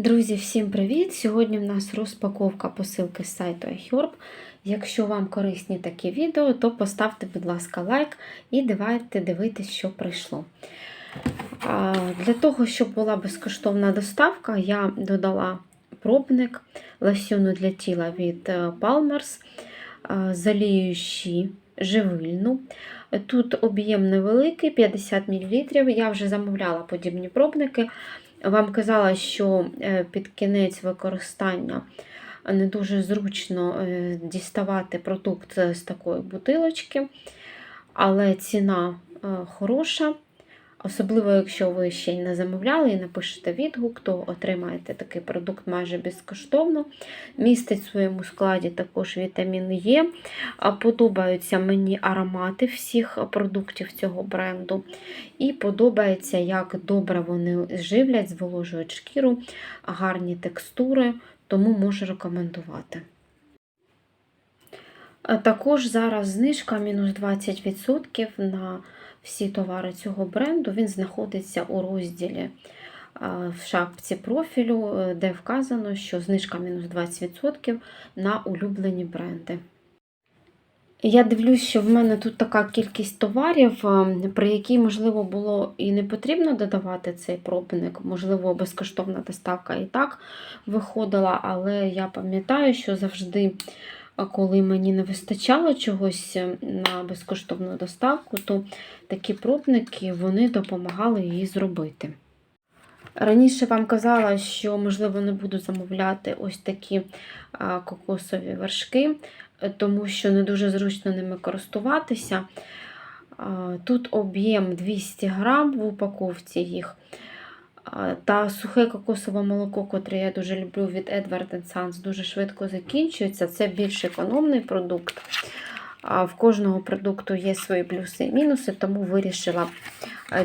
Друзі, всім привіт! Сьогодні в нас розпаковка посилки з сайту iHerb. Якщо вам корисні такі відео, то поставте, будь ласка, лайк і давайте дивитись, що прийшло. Для того, щоб була безкоштовна доставка, я додала пробник лосьону для тіла від е, Palmers, заліючи живильну. Тут об'єм невеликий, 50 мл. Я вже замовляла подібні пробники. Вам казала, що е, під кінець використання не дуже зручно е, діставати продукт з такої бутилочки, але ціна е, хороша. Особливо, якщо ви ще й не замовляли і напишете відгук, то отримаєте такий продукт майже безкоштовно. Містить в своєму складі також вітамін Е. Подобаються мені аромати всіх продуктів цього бренду. І подобається, як добре вони живлять, зволожують шкіру, гарні текстури, тому можу рекомендувати. Також зараз знижка мінус 20% на всі товари цього бренду. Він знаходиться у розділі в шапці профілю, е, де вказано, що знижка мінус 20% на улюблені бренди. Я дивлюсь, що в мене тут така кількість товарів, при якій, можливо, було і не потрібно додавати цей пробник, можливо, безкоштовна доставка і так виходила, але я пам'ятаю, що завжди коли мені не вистачало чогось е, на безкоштовну доставку, то такі пробники вони допомагали її зробити. Раніше вам казала, що, можливо, не буду замовляти ось такі кокосові вершки, тому що не дуже зручно ними користуватися. Тут об'єм 200 грам в упаковці їх. Та сухе кокосове молоко, котре я дуже люблю від Edward Sons, дуже швидко закінчується. Це більш економний продукт. В кожного продукту є свої плюси і мінуси, тому вирішила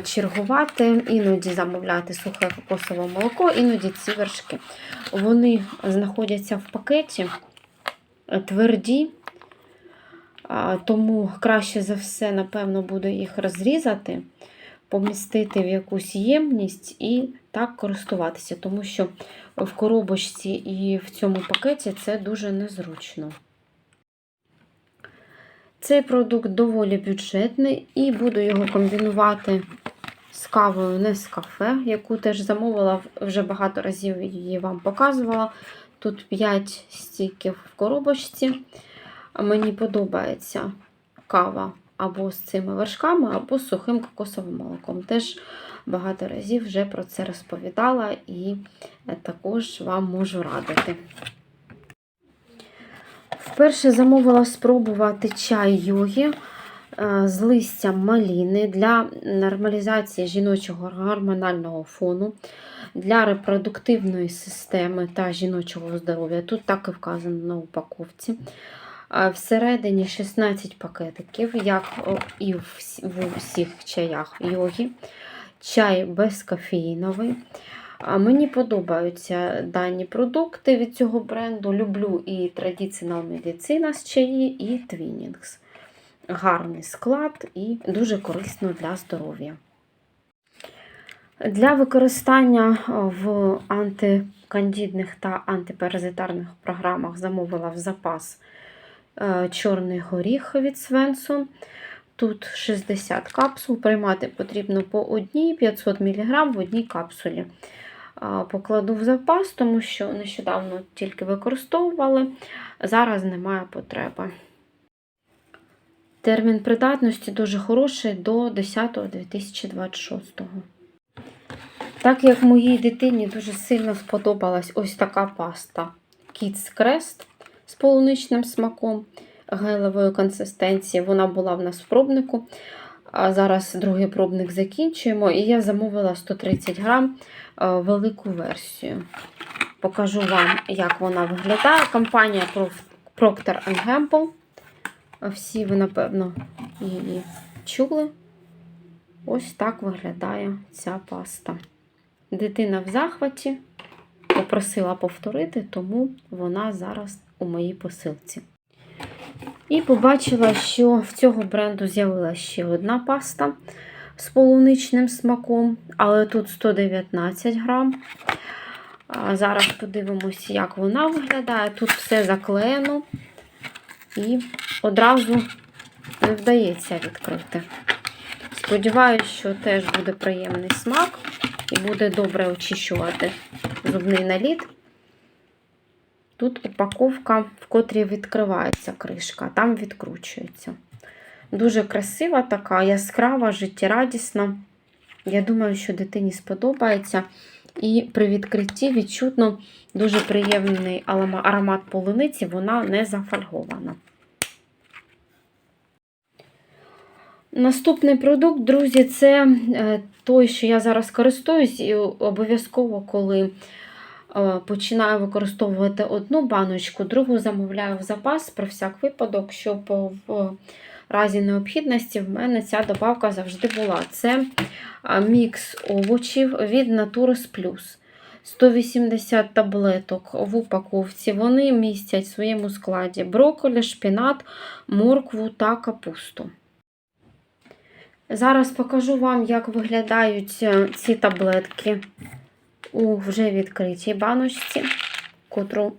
чергувати, іноді замовляти сухе кокосове молоко, іноді ці вершки. Вони знаходяться в пакеті тверді, тому краще за все, напевно, буду їх розрізати помістити в якусь ємність і так користуватися, тому що в коробочці і в цьому пакеті це дуже незручно. Цей продукт доволі бюджетний, і буду його комбінувати з кавою не з кафе, яку теж замовила, вже багато разів її вам показувала. Тут 5 стіків в коробочці. Мені подобається кава або з цими вершками, або з сухим кокосовим молоком. Теж багато разів вже про це розповідала і також вам можу радити. Вперше замовила спробувати чай йоги е, з листям маліни для нормалізації жіночого гормонального фону, для репродуктивної системи та жіночого здоров'я. Тут так і вказано на упаковці. Всередині 16 пакетиків, як і в усіх чаях йоги. Чай безкофеїновий. Мені подобаються дані продукти від цього бренду. Люблю і Traditional медицина з чаї, і Twinings. Гарний склад і дуже корисно для здоров'я. Для використання в антикандідних та антиперазитарних програмах замовила в запас чорний горіх від Свенсон. Тут 60 капсул, приймати потрібно по одній 500 мг в одній капсулі. Покладу в запас, тому що нещодавно тільки використовували, зараз немає потреби. Термін придатності дуже хороший до 10.2026. Так як моїй дитині дуже сильно сподобалась ось така паста Kids Crest з полуничним смаком гелевої консистенції. Вона була в нас в пробнику. А зараз другий пробник закінчуємо, і я замовила 130 грам е, велику версію. Покажу вам, як вона виглядає. Компанія Procter Gamble. Всі ви, напевно, її чули. Ось так виглядає ця паста. Дитина в захваті попросила повторити, тому вона зараз у моїй посилці. І побачила, що в цього бренду з'явилася ще одна паста з полуничним смаком, але тут 119 грам. Зараз подивимося, як вона виглядає. Тут все заклеєно і одразу не вдається відкрити. Сподіваюсь, що теж буде приємний смак і буде добре очищувати зубний наліт. Тут упаковка, в котрій відкривається кришка, там відкручується. Дуже красива така, яскрава, життєрадісна. Я думаю, що дитині сподобається. І при відкритті відчутно дуже приємний аромат полуниці, вона не зафольгована. Наступний продукт, друзі, це е, той, що я зараз користуюсь, і обов'язково, коли починаю використовувати одну баночку, другу замовляю в запас про всяк випадок, щоб в разі необхідності в мене ця добавка завжди була. Це мікс овочів від Naturus Plus. 180 таблеток в упаковці. Вони містять в своєму складі брокколі, шпінат, моркву та капусту. Зараз покажу вам, як виглядають е, ці таблетки у вже відкритій баночці, котру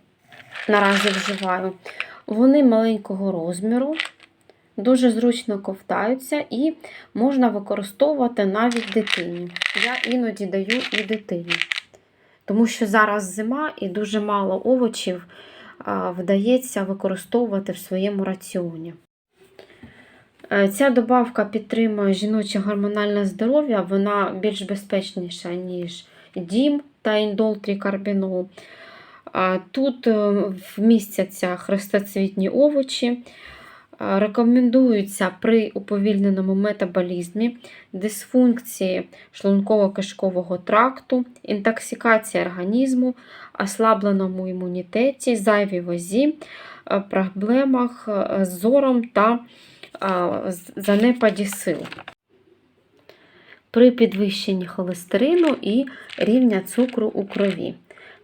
наразі вживаю. Вони маленького розміру, дуже зручно ковтаються і можна використовувати навіть дитині. Я іноді даю і дитині. Тому що зараз зима і дуже мало овочів вдається використовувати в своєму раціоні. Е, Ця добавка підтримує жіноче гормональне здоров'я, вона більш безпечніша, ніж дім та індолтрікарбінол. А Тут е, вмістяться хрестоцвітні овочі. Рекомендуються при уповільненому метаболізмі, дисфункції шлунково-кишкового тракту, інтоксикації організму, ослабленому імунітеті, зайвій вазі, е, проблемах е, з зором та занепаді сил. При підвищенні холестерину і рівня цукру у крові.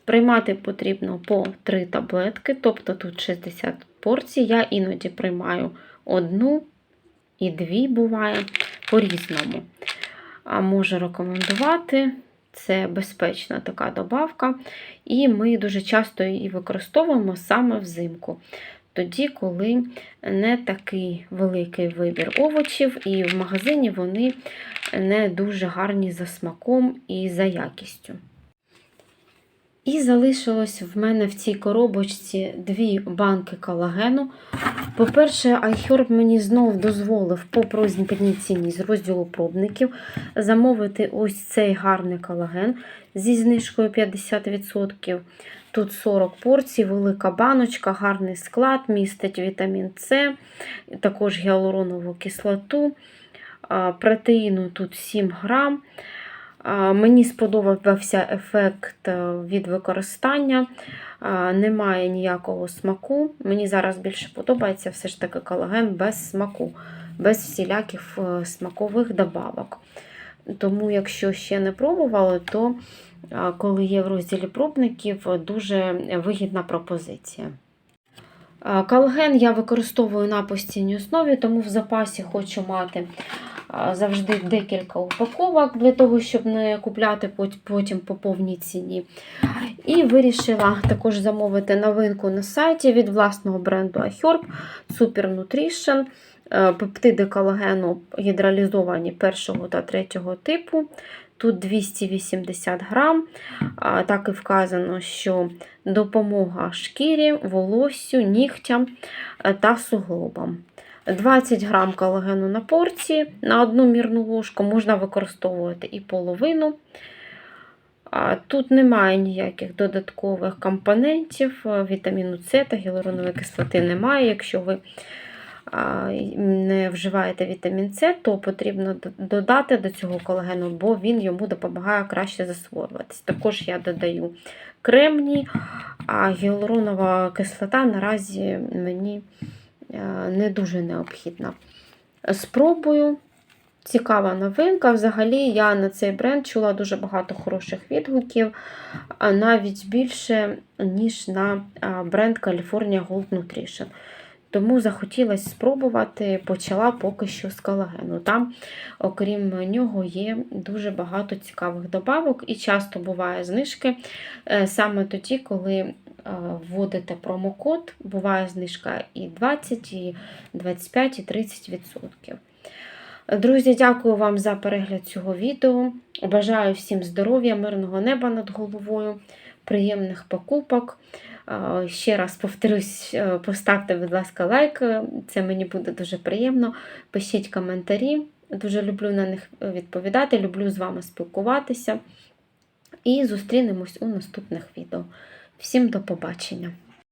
Приймати потрібно по 3 таблетки, тобто тут 60 порцій. Я іноді приймаю одну і дві буває по-різному. А можу рекомендувати. Це безпечна така добавка, і ми дуже часто її використовуємо саме взимку. Тоді, коли не такий великий вибір овочів, і в магазині вони не дуже гарні за смаком і за якістю. І залишилось в мене в цій коробочці дві банки колагену. По-перше, iHerb мені знов дозволив по прозбірній ціні з розділу пробників замовити ось цей гарний колаген зі знижкою 50%. Тут 40 порцій, велика баночка, гарний склад, містить вітамін С, також гіалуронову кислоту. Протеїну тут 7 грам. Мені сподобався ефект е, від використання. Немає ніякого смаку. Мені зараз більше подобається все ж таки колаген без смаку, без всіляких е, смакових добавок. Тому, якщо ще не пробували, то коли є в розділі пробників, дуже вигідна пропозиція. А, Колаген я використовую на постійній основі, тому в запасі хочу мати завжди декілька упаковок для того, щоб не купляти потім по повній ціні. І вирішила також замовити новинку на сайті від власного бренду iHerb Super Nutrition. Пептиди колагену гідралізовані першого та третього типу. Тут 280 грам. Так і вказано, що допомога шкірі, волоссю, нігтям е, та суглобам. 20 грам колагену на порції на одну мірну ложку можна використовувати і половину. Тут немає ніяких додаткових компонентів, е, вітаміну С та гіалуронової кислоти немає. Якщо ви не вживаєте вітамін С, то потрібно додати до цього колагену, бо він йому допомагає краще засвоюватись. Також я додаю кремній, а гіалуронова кислота наразі мені не дуже необхідна. Спробую. Цікава новинка. Взагалі, я на цей бренд чула дуже багато хороших відгуків, навіть більше, ніж на бренд California Gold Nutrition. Тому захотілося спробувати, почала поки що з колагену. Там, окрім нього, є дуже багато цікавих добавок і часто буває знижки е, саме тоді, коли е, вводите промокод, буває знижка і 20, і 25, і 30%. Друзі, дякую вам за перегляд цього відео. Бажаю всім здоров'я, мирного неба над головою, приємних покупок. Е, Ще раз повторюсь, е, поставте, будь ласка, лайк, е, це мені буде дуже приємно. Пишіть коментарі, дуже люблю на них відповідати, люблю з вами спілкуватися. І зустрінемось у наступних відео. Всім до побачення!